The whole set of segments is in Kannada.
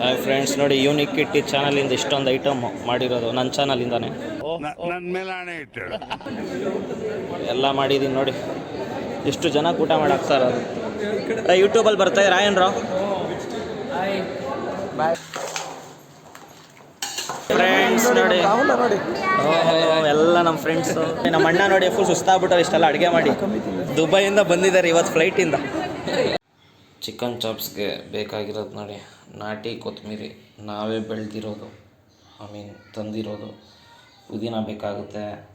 ಹಾಯ್ ಫ್ರೆಂಡ್ಸ್ ನೋಡಿ ಯೂನಿಕ್ ಕಿಟ್ಟಿ ಚಾನಲಿಂದ ಇಷ್ಟೊಂದು ಐಟಮ್ ಮಾಡಿರೋದು ನನ್ನ ಚಾನಲಿಂದಾನೆ ಎಲ್ಲ ಮಾಡಿದ್ದೀನಿ ನೋಡಿ. ಎಷ್ಟು ಜನ ಊಟ ಮಾಡಾಕ್ತಾರ ಯೂಟ್ಯೂಬಲ್ಲಿ ಬರ್ತಾ ಇದ್ದೀರಾ? ಏನ್ರ ಫ್ರೆಂಡ್ಸ್ ನೋಡಿ. ಎಲ್ಲ ನಮ್ಮ ಫ್ರೆಂಡ್ಸು ನಮ್ಮ ಅಣ್ಣ ನೋಡಿ ಫುಲ್ ಸುಸ್ತಾಗ್ಬಿಟ್ಟಾರೆ ಇಷ್ಟೆಲ್ಲ ಅಡುಗೆ ಮಾಡಿ. ದುಬೈಯಿಂದ ಬಂದಿದ್ದಾರೆ ಇವತ್ತು ಫ್ಲೈಟಿಂದ ಚಿಕನ್ ಚಾಪ್ಸ್ಗೆ ಬೇಕಾಗಿರೋದು ನೋಡಿ. ನಾಟಿ ಕೊತ್ತಂಬರಿ ನಾವೇ ಬೆಳೆದಿರೋದು. I mean ತಂದಿರೋದು. ಪುದೀನ ಬೇಕಾಗುತ್ತೆ.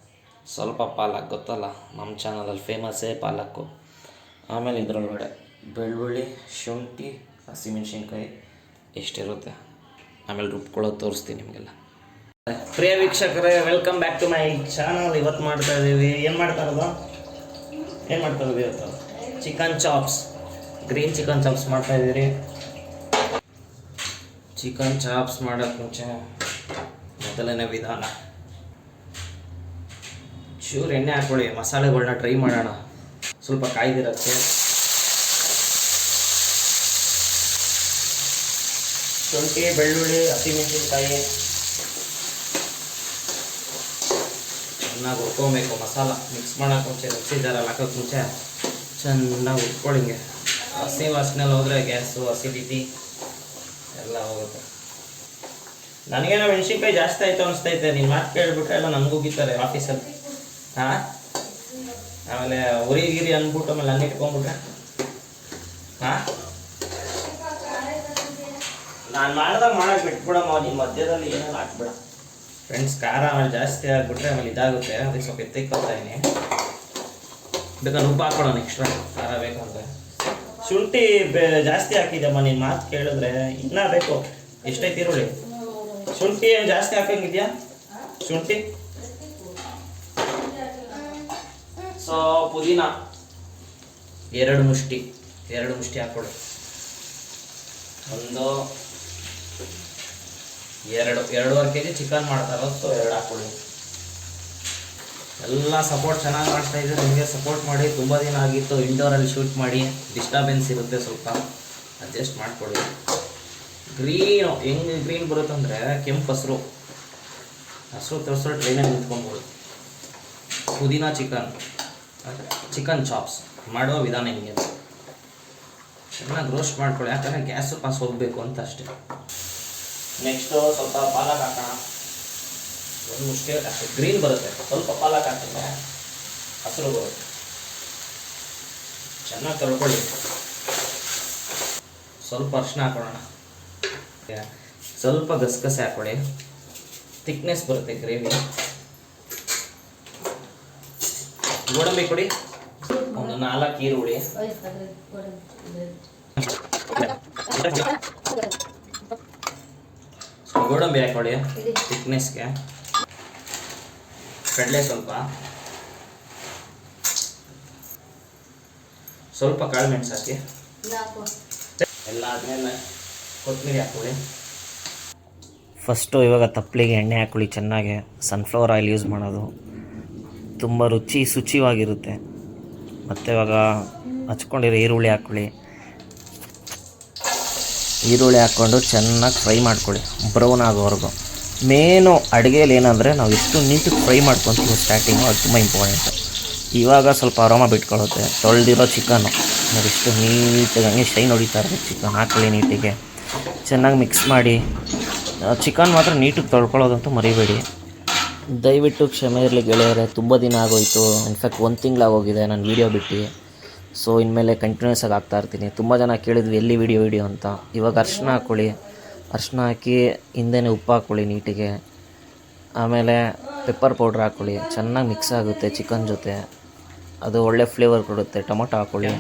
ಸ್ವಲ್ಪ ಪಾಲಕ್ ಗೊತ್ತಲ್ಲ? ನಮ್ಮ ಚಾನಲಲ್ಲಿ ಫೇಮಸ್ಸೇ ಪಾಲಕ್ಕು. ಆಮೇಲೆ ಇದರೊಳಗಡೆ ಬೆಳ್ಳುಳ್ಳಿ, ಶುಂಠಿ, ಹಸಿಮೆಣ್ಸಿನ್ಕಾಯಿ ಎಷ್ಟಿರುತ್ತೆ? ಆಮೇಲೆ ರುಬ್ಕೊಳ್ಳೋದು ತೋರಿಸ್ತೀನಿ ನಿಮಗೆಲ್ಲ. ಪ್ರಿಯ ವೀಕ್ಷಕರೇ welcome back to my channel ಇವತ್ತು ಮಾಡ್ತಾ ಇದ್ದೀವಿ ಏನು ಮಾಡ್ತಾ ಇರೋದು? ಏನು ಮಾಡ್ತಾ ಇದ್ದೀವಿ ಇವತ್ತು? Chicken chops. Green chicken chops ಮಾಡ್ತಾ ಇದ್ದೀರಿ. ಚಿಕನ್ ಚಾಪ್ಸ್ ಮಾಡೋಕ್ಕೆ ಮುಂಚೆ ಮೊದಲನೇ ವಿಧಾನ. ಚೂರು ಎಣ್ಣೆ ಹಾಕ್ಕೊಳ್ಳಿ ಮಸಾಲೆಗಳನ್ನ ಟ್ರೈ ಮಾಡೋಣ. ಸ್ವಲ್ಪ ಕಾಯ್ದಿರತ್ತೆ ಶುಂಠಿ, ಬೆಳ್ಳುಳ್ಳಿ, ಹಸಿಮೆಣಸಿನ್ಕಾಯಿ. ಚೆನ್ನಾಗಿ ಹುರ್ಕೊಬೇಕು ಮಸಾಲ. ಮಿಕ್ಸ್ ಮಾಡೋಕೆ ಮುಂಚೆ ಮಿಕ್ಸಿ ಜಾರಲ್ಲಿ ಹಾಕೋಕೆ ಮುಂಚೆ ಚೆನ್ನಾಗಿ ಹುರ್ಕೊಳ್ಳಿ ಹಿಂಗೆ. ಹಸಿ ವಾಸನೆಲ್ಲ ಹೋದರೆ ಗ್ಯಾಸು ಅಸಿಡಿಟಿ ಎಲ್ಲ ಹೋಗುತ್ತೆ. ನನಗೇನೋ ಮೆಣಸಿನ್ಕಾಯಿ ಜಾಸ್ತಿ ಆಯಿತು ಅನಿಸ್ತೈತೆ ನೀನು ಮಾತು ಕೇಳಿಬಿಟ್ರೆ ಎಲ್ಲ ನನಗೆ ಹೋಗಿದ್ದಾರೆ ಆಫೀಸಲ್ಲಿ. ಹಾಂ? ಆಮೇಲೆ ಉರಿ ಗಿರಿ ಅಂದ್ಬಿಟ್ಟು ಆಮೇಲೆ ಅನ್ನ ಇಟ್ಕೊಂಡ್ಬಿಟ್ರೆ. ಹಾಂ? ನಾನು ಮಾಡಿದಾಗ ಮಾಡಕ್ಕೆ ಬಿಟ್ಬಿಡಮ್ಮ ನಿಮ್ಮ ಮಧ್ಯದಲ್ಲಿ ಏನಾದ್ರು ಹಾಕ್ಬಿಡ. ಫ್ರೆಂಡ್ಸ್ ಖಾರ ಆಮೇಲೆ ಜಾಸ್ತಿ ಆಗಿಬಿಟ್ರೆ ಆಮೇಲೆ ಇದಾಗುತ್ತೆ. ಅದಕ್ಕೆ ಸ್ವಲ್ಪ ಎತ್ತಿಕ್ಕೊತಾ ಇದೀನಿ. ಬೇಕಾದ್ರೆ ಉಪ್ಪು ಹಾಕೊಳ್ಳೋಣ ಎಕ್ಸ್ಟ್ರಾ ಖಾರ ಬೇಕಂದ್ರೆ ಶುಂಠಿ ಜಾಸ್ತಿ ಹಾಕಿದ್ದಮ್ಮ ನೀನ್ ಮಾತು ಕೇಳಿದ್ರೆ ಇನ್ನೂ ಬೇಕು. ಎಷ್ಟೈತಿ ಈರುಳ್ಳಿ? ಶುಂಠಿ ಏನು ಜಾಸ್ತಿ ಹಾಕಂಗಿದ್ಯಾ? ಶುಂಠಿ? ಸೊ ಪುದೀನ. ಎರಡು ಮುಷ್ಟಿ ಎರಡು ಮುಷ್ಟಿ ಹಾಕೊಳ್ಳಿ ಒಂದು ಎರಡು ಎರಡೂವರೆ ಕೆ ಜಿ ಚಿಕನ್ ಮಾಡ್ತಾರೋ ಸೊ ಎರಡು ಹಾಕೊಳ್ಳಿ ಎಲ್ಲ ಸಪೋರ್ಟ್ ಚೆನ್ನಾಗಿ ಮಾಡ್ತಾ ಇದೆ ನಿಮಗೆ ಸಪೋರ್ಟ್ ಮಾಡಿ ತುಂಬ ದಿನ ಆಗಿತ್ತು. ಇಂಡೋರಲ್ಲಿ ಶೂಟ್ ಮಾಡಿ ಡಿಸ್ಟರ್ಬೆನ್ಸ್ ಇರುತ್ತೆ ಸ್ವಲ್ಪ. ಅಡ್ಜಸ್ಟ್ ಮಾಡಿಕೊಡಿ ಗ್ರೀನು ಹೆಂಗೆ ಗ್ರೀನ್ ಬರುತ್ತಂದರೆ ಕೆಂಪು ಹಸಿರು. ಹಸಿರು ತರಿಸೋ ಟ್ರೈನಲ್ಲಿ ನಿಂತ್ಕೊಂಬೋದು ಪುದೀನ ಚಿಕನ್ ಚಿಕನ್ ಚಾಪ್ಸ್ ಮಾಡೋ ವಿಧಾನ ಹಿಂಗೆ. ಚೆನ್ನಾಗಿ ರೋಸ್ಟ್ ಮಾಡ್ಕೊಳ್ಳಿ. ಯಾಕಂದರೆ ಗ್ಯಾಸು ಪಾಸ್ ಹೋಗಬೇಕು ಅಂತ ಅಷ್ಟೇ. ನೆಕ್ಸ್ಟು ಸ್ವಲ್ಪ ಪಾಲಕ್ ಹಾಕೋಣ. ಒಂದು ಮುಷ್ಟಿ ಗ್ರೀನ್ ಬರುತ್ತೆ. ಸ್ವಲ್ಪ ಪಾಲಕ್ ಹಾಕಿದ್ರೆ ಹಸಿರು ಬರುತ್ತೆ. ಚೆನ್ನಾಗಿ ತೊಳ್ಕೊಳ್ಳಿ. ಸ್ವಲ್ಪ ಅರ್ಶನ ಹಾಕೊಳ್ಳೋಣ. ಸ್ವಲ್ಪ ಗಸಗಸೆ ಹಾಕೊಳ್ಳಿ. ಥಿಕ್ನೆಸ್ ಬರುತ್ತೆ ಗ್ರೇವಿ ಗೋಡಂಬಿ ಕೊಡಿ. ಒಂದು ನಾಲ್ಕು ಈರುಳ್ಳಿ. ಗೋಡಂಬಿ ಹಾಕೊಳ್ಳಿ. ಥಿಕ್ನೆಸ್ಗೆ ಕಡಲೆ ಸ್ವಲ್ಪ. ಸ್ವಲ್ಪ ಕಾಳು ಮೆಣಸು ಹಾಕಿ ಎಲ್ಲ ಆದಮೇಲೆ ಕೊತ್ತಂಬರಿ ಹಾಕೊಳ್ಳಿ ಫಸ್ಟು ಇವಾಗ ತಪ್ಪಲಿಗೆ ಎಣ್ಣೆ ಹಾಕೊಳ್ಳಿ ಚೆನ್ನಾಗಿ ಸನ್ಫ್ಲವರ್ ಆಯಿಲ್ ಯೂಸ್ ಮಾಡೋದು. ತುಂಬ ರುಚಿ ಶುಚಿವಾಗಿರುತ್ತೆ. ಮತ್ತು ಇವಾಗ ಹಚ್ಕೊಂಡಿರೋ ಈರುಳ್ಳಿ ಹಾಕ್ಕೊಳ್ಳಿ. ಈರುಳ್ಳಿ ಹಾಕ್ಕೊಂಡು ಚೆನ್ನಾಗಿ ಫ್ರೈ ಮಾಡ್ಕೊಳ್ಳಿ ಬ್ರೌನ್ ಆಗೋವರೆಗೂ. ಮೇನು ಅಡುಗೆಯಲ್ಲಿ ಏನಂದರೆ ನಾವು ಎಷ್ಟು ನೀಟಾಗಿ ಫ್ರೈ ಮಾಡ್ಕೊತೀವಿ ಸ್ಟಾರ್ಟಿಂಗು ಅದು ತುಂಬ ಇಂಪಾರ್ಟೆಂಟು ಇವಾಗ ಸ್ವಲ್ಪ ಅರೋಮ ಬಿಟ್ಕೊಳ್ಳುತ್ತೆ. ತೊಳೆದಿರೋ ಚಿಕನ್ನು ನಾವು ಎಷ್ಟು ನೀಟಾಗಿ ಹಂಗೆ ಶೈನ್ ಹೊಡಿತಾ ಇರೋದು ಚಿಕನ್ ಹಾಕೊಳ್ಳಿ ನೀಟಿಗೆ. ಚೆನ್ನಾಗಿ ಮಿಕ್ಸ್ ಮಾಡಿ. ಚಿಕನ್ ಮಾತ್ರ ನೀಟಾಗಿ ತೊಳ್ಕೊಳ್ಳೋದಂತೂ ಮರಿಬೇಡಿ. ದಯವಿಟ್ಟು ಕ್ಷಮೆ ಇರಲಿ ಗೆಳೆಯರೆ, ತುಂಬ ದಿನ ಆಗೋಯಿತು. ಇನ್ಫ್ಯಾಕ್ಟ್ ಒಂದು ತಿಂಗಳಾಗೋಗಿದೆ ನಾನು ವೀಡಿಯೋ ಬಿಟ್ಟು. ಸೊ ಇನ್ಮೇಲೆ ಕಂಟಿನ್ಯೂಸ್ ಆಗಿ ಹಾಕ್ತಾ ಇರ್ತೀನಿ. ತುಂಬ ಜನ ಕೇಳಿದ್ವಿ, ಎಲ್ಲಿ ವೀಡಿಯೋ ವೀಡಿಯೋ ಅಂತ. ಇವಾಗ ಅರ್ಶನ ಹಾಕ್ಕೊಳ್ಳಿ ಅರ್ಶಿನ ಹಾಕಿ ಹಿಂದೆನೇ ಉಪ್ಪು ಹಾಕ್ಕೊಳ್ಳಿ ನೀಟಿಗೆ. ಆಮೇಲೆ ಪೆಪ್ಪರ್ ಪೌಡ್ರ್ ಹಾಕ್ಕೊಳ್ಳಿ ಚೆನ್ನಾಗಿ ಮಿಕ್ಸ್ ಆಗುತ್ತೆ ಚಿಕನ್ ಜೊತೆ. ಅದು ಒಳ್ಳೆ ಫ್ಲೇವರ್ ಕೊಡುತ್ತೆ. ಟೊಮೊಟೊ ಹಾಕ್ಕೊಳ್ಳಿ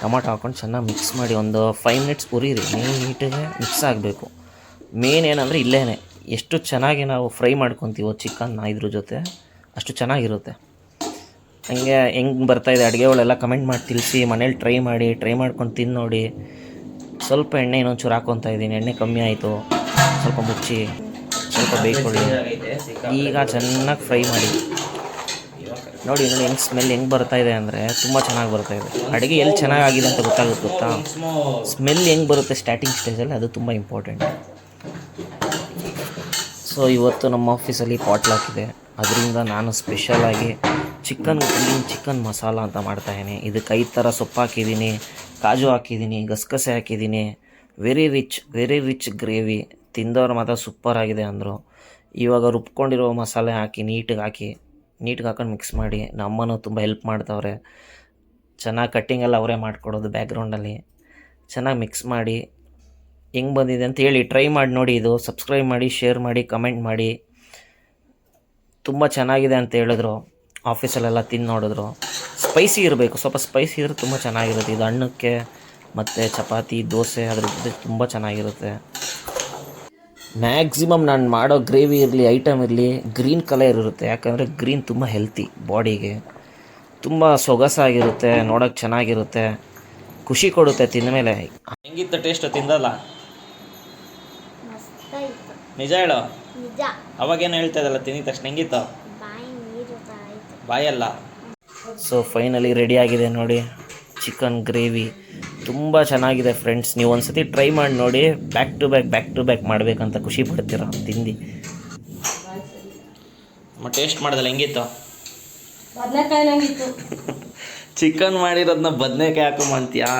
ಟೊಮೊಟೊ ಹಾಕ್ಕೊಂಡು ಚೆನ್ನಾಗಿ ಮಿಕ್ಸ್ ಮಾಡಿ ಒಂದು ಫೈವ್ ಮಿನಿಟ್ಸ್ ಉರಿರಿ ನೀಟಿಗೆ ಮಿಕ್ಸ್ ಆಗಬೇಕು. ಮೇನ್ ಏನಂದರೆ ಇಲ್ಲೇ ಎಷ್ಟು ಚೆನ್ನಾಗಿ ನಾವು ಫ್ರೈ ಮಾಡ್ಕೊತೀವೋ ಚಿಕನ್ನ ಇದ್ರ ಜೊತೆ, ಅಷ್ಟು ಚೆನ್ನಾಗಿರುತ್ತೆ. ಹಂಗೆ ಹೆಂಗೆ ಬರ್ತಾಯಿದೆ ಅಡುಗೆಗಳೆಲ್ಲ ಕಮೆಂಟ್ ಮಾಡಿ ತಿಳಿಸಿ. ಮನೇಲಿ ಟ್ರೈ ಮಾಡಿ ಟ್ರೈ ಮಾಡ್ಕೊಂಡು ತಿನ್ನೋಡಿ. ನೋಡಿ ಸ್ವಲ್ಪ ಎಣ್ಣೆ ಇನ್ನೊಂಚೂರು ಹಾಕೊತ ಇದ್ದೀನಿ. ಎಣ್ಣೆ ಕಮ್ಮಿ ಆಯಿತು. ಸ್ವಲ್ಪ ಮುಚ್ಚಿ, ಸ್ವಲ್ಪ ಬೇಯಿಸ್ಕೊಳ್ಳಿ ಈಗ ಚೆನ್ನಾಗಿ ಫ್ರೈ ಮಾಡಿ. ನೋಡಿ ನೋಡಿ, ಹೆಂಗೆ ಸ್ಮೆಲ್ ಹೆಂಗೆ ಬರ್ತಾ ಇದೆ ಅಂದರೆ ತುಂಬ ಚೆನ್ನಾಗಿ ಬರ್ತಾ ಇದೆ. ಅಡುಗೆ ಎಲ್ಲಿ ಚೆನ್ನಾಗಿದೆ ಅಂತ ಗೊತ್ತಾಗುತ್ತೆ ಗೊತ್ತಾ? ಸ್ಮೆಲ್ ಹೆಂಗೆ ಬರುತ್ತೆ ಸ್ಟಾರ್ಟಿಂಗ್ ಸ್ಟೇಜಲ್ಲಿ ಅದು ತುಂಬ ಇಂಪಾರ್ಟೆಂಟ್ ಸೊ ಇವತ್ತು ನಮ್ಮ ಆಫೀಸಲ್ಲಿ ಪಾಟ್ಲಾಕ್ ಇದೆ. ಅದರಿಂದ ನಾನು ಸ್ಪೆಷಲಾಗಿ ಚಿಕನ್ ಚಿಕನ್ ಮಸಾಲ ಅಂತ ಮಾಡ್ತಾಯಿದ್ದೀನಿ ಇದಕ್ಕೆ ಐದು ಥರ ಸೊಪ್ಪು ಹಾಕಿದ್ದೀನಿ. ಕಾಜು ಹಾಕಿದ್ದೀನಿ, ಗಸಗಸೆ ಹಾಕಿದ್ದೀನಿ. Very rich very rich gravy ತಿಂದವ್ರು ಮಾತ್ರ ಸೂಪರ್ ಆಗಿದೆ ಅಂದರು. ಇವಾಗ ರುಬ್ಕೊಂಡಿರೋ ಮಸಾಲೆ ಹಾಕಿ ನೀಟಿಗೆ ಹಾಕಿ ನೀಟಿಗೆ ಹಾಕೊಂಡು ಮಿಕ್ಸ್ ಮಾಡಿ ನಮ್ಮನ್ನು ತುಂಬ ಹೆಲ್ಪ್ ಮಾಡ್ತವ್ರೆ ಚೆನ್ನಾಗಿ ಕಟ್ಟಿಂಗ್ ಎಲ್ಲ ಅವರೇ ಮಾಡಿಕೊಡೋದು ಬ್ಯಾಕ್ಗ್ರೌಂಡಲ್ಲಿ ಚೆನ್ನಾಗಿ ಮಿಕ್ಸ್ ಮಾಡಿ. ಹೆಂಗೆ ಬಂದಿದೆ ಅಂತ ಹೇಳಿ ಟ್ರೈ ಮಾಡಿ ನೋಡಿ ಇದು. ಸಬ್ಸ್ಕ್ರೈಬ್ ಮಾಡಿ ಶೇರ್ ಮಾಡಿ ಕಮೆಂಟ್ ಮಾಡಿ. ತುಂಬ ಚೆನ್ನಾಗಿದೆ ಅಂತ ಹೇಳಿದ್ರು. ಆಫೀಸಲ್ಲೆಲ್ಲ ತಿಂದು ನೋಡಿದ್ರು. ಸ್ಪೈಸಿ ಇರಬೇಕು. ಸ್ವಲ್ಪ ಸ್ಪೈಸಿ ಇದ್ರೆ ತುಂಬ ಚೆನ್ನಾಗಿರುತ್ತೆ. ಇದು ಅನ್ನಕ್ಕೆ ಮತ್ತು ಚಪಾತಿ ದೋಸೆ ಅದ್ರ ಜೊತೆ ತುಂಬ ಚೆನ್ನಾಗಿರುತ್ತೆ. ಮ್ಯಾಕ್ಸಿಮಮ್ ನಾನು ಮಾಡೋ ಗ್ರೇವಿ ಇರಲಿ ಐಟಮ್ ಇರಲಿ ಗ್ರೀನ್ ಕಲರ್ ಇರುತ್ತೆ. ಯಾಕಂದರೆ ಗ್ರೀನ್ ತುಂಬ ಹೆಲ್ತಿ ಬಾಡಿಗೆ ತುಂಬ ಸೊಗಸಾಗಿರುತ್ತೆ ನೋಡೋಕ್ಕೆ ಚೆನ್ನಾಗಿರುತ್ತೆ. ಖುಷಿ ಕೊಡುತ್ತೆ ತಿಂದ ಮೇಲೆ. ಹೆಂಗಿತ್ತು ಟೇಸ್ಟ್ ತಿಂದಲ್ಲ? ನಿಜ ಹೇಳು. ಅವಾಗೇನು ಹೇಳ್ತಾ ಇದ್ದಲ್ಲ ತಿಂದಿದ ತಕ್ಷಣ? ಹೆಂಗಿತ್ತು? ಬಾಯಲ್ಲ? ಸೊ ಫೈನಲಿ ರೆಡಿ ಆಗಿದೆ ನೋಡಿ. ಚಿಕನ್ ಗ್ರೇವಿ ತುಂಬ ಚೆನ್ನಾಗಿದೆ ಫ್ರೆಂಡ್ಸ್ ನೀವು ಒಂದು ಸತಿ ಟ್ರೈ ಮಾಡಿ ನೋಡಿ. Back to back back to back ಮಾಡಬೇಕಂತ ಖುಷಿ ಪಡ್ತೀರ? ತಿಂದು ಟೇಸ್ಟ್ ಮಾಡ್ದಲ್ಲ ಹೆಂಗಿತ್ತು? ಚಿಕನ್ ಮಾಡಿರೋದನ್ನ ಬದನೇಕಾಯಿ ಹಾಕೊಂಬಂತೀಯಾ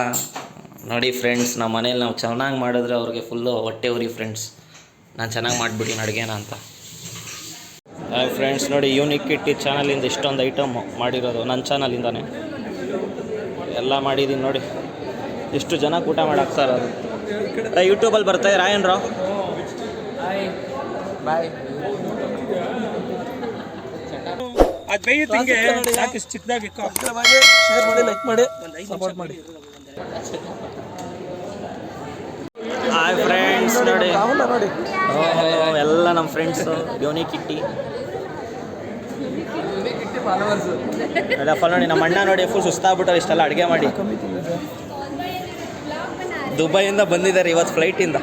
ನೋಡಿ ಫ್ರೆಂಡ್ಸ್ ನಮ್ಮ ಮನೇಲಿ ನಾವು ಚೆನ್ನಾಗಿ ಮಾಡಿದ್ರೆ ಅವ್ರಿಗೆ ಫುಲ್ಲು ಹೊಟ್ಟೆ ಉರಿ ಫ್ರೆಂಡ್ಸ್ ನಾನು ಚೆನ್ನಾಗಿ ಮಾಡಿಬಿಟ್ಟಿನಿ ಅಡುಗೆನ ಅಂತ. ಫ್ರೆಂಡ್ಸ್ ನೋಡಿ ಯೂನಿಕ್ ಇಟ್ಟಿ ಚಾನಲಿಂದ ಇಷ್ಟೊಂದು ಐಟಮ್ ಮಾಡಿರೋದು ನನ್ನ ಚಾನಲಿಂದಾನೆ ಎಲ್ಲ ಮಾಡಿದ್ದೀನಿ ನೋಡಿ. ಇಷ್ಟು ಜನ ಊಟ ಮಾಡಾಕ್ತಾ ಇರೋದು ಯೂಟ್ಯೂಬಲ್ಲಿ ಬರ್ತಾ ರಾಯನ್ರು ಅದು ಬೇಯುತ್ತೆ ಹಿಂಗೆ ಸಾಕು ಇಷ್ಟು ಚಿಕ್ಕದಾಗಿ ಶೇರ್ ಮಾಡಿ ಲೈಕ್ ಮಾಡಿ ಸಪೋರ್ಟ್ ಮಾಡಿ. ಹಾಯ್ ಫ್ರೆಂಡ್ಸ್ ನೋಡಿ. ಎಲ್ಲ ನಮ್ಮ ಫ್ರೆಂಡ್ಸ್ ಯೋನಿ ಕಿಟ್ಟಿ ಎಲ್ಲ ಫಾಲೋ ನೋಡಿ ನಮ್ಮ ಅಣ್ಣ ನೋಡಿ ಫುಲ್ ಸುಸ್ತಾಗ್ಬಿಟ್ಟಾರೆ ಇಷ್ಟೆಲ್ಲ ಅಡುಗೆ ಮಾಡಿ. ದುಬೈಯಿಂದ ಬಂದಿದ್ದಾರೆ ಇವತ್ತು ಫ್ಲೈಟಿಂದ